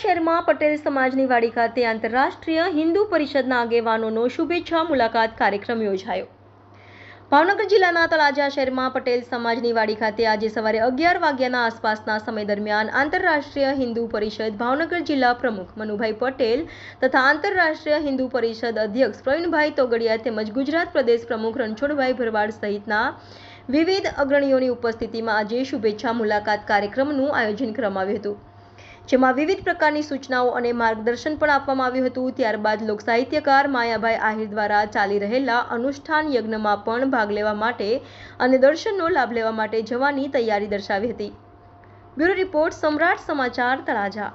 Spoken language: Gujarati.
શહેરમાં પટેલ સમાજની વાડી ખાતે આંતરરાષ્ટ્રીય હિન્દુ પરિષદના આગેવાનોનો શુભેચ્છા મુલાકાત કાર્યક્રમ યોજાયો. ભાવનગર જિલ્લાના તળાજા શહેરમાં પટેલ સમાજની વાડી ખાતે આજે સવારે અગિયાર વાગ્યાના આસપાસના સમય દરમિયાન આંતરરાષ્ટ્રીય હિન્દુ પરિષદ ભાવનગર જિલ્લા પ્રમુખ મનુભાઈ પટેલ તથા આંતરરાષ્ટ્રીય હિન્દુ પરિષદ અધ્યક્ષ પ્રવીણભાઈ તોગડિયા તેમજ ગુજરાત પ્રદેશ પ્રમુખ રણછોડભાઈ ભરવાડ સહિતના વિવિધ અગ્રણીઓની ઉપસ્થિતિમાં આજે શુભેચ્છા મુલાકાત કાર્યક્રમનું આયોજન કરવામાં આવ્યું હતું. જેમાં વિવિધ પ્રકારની સૂચનાઓ અને માર્ગદર્શન પણ આપવામાં આવ્યું હતું. ત્યારબાદ લોકસાહિત્યકાર માયાભાઈ આહિર દ્વારા ચાલી રહેલા અનુષ્ઠાન યજ્ઞમાં પણ ભાગ લેવા માટે અને દર્શનનો લાભ લેવા માટે જવાની તૈયારી દર્શાવી હતી. બ્યુરો રિપોર્ટ સમ્રાટ સમાચાર તળાજા.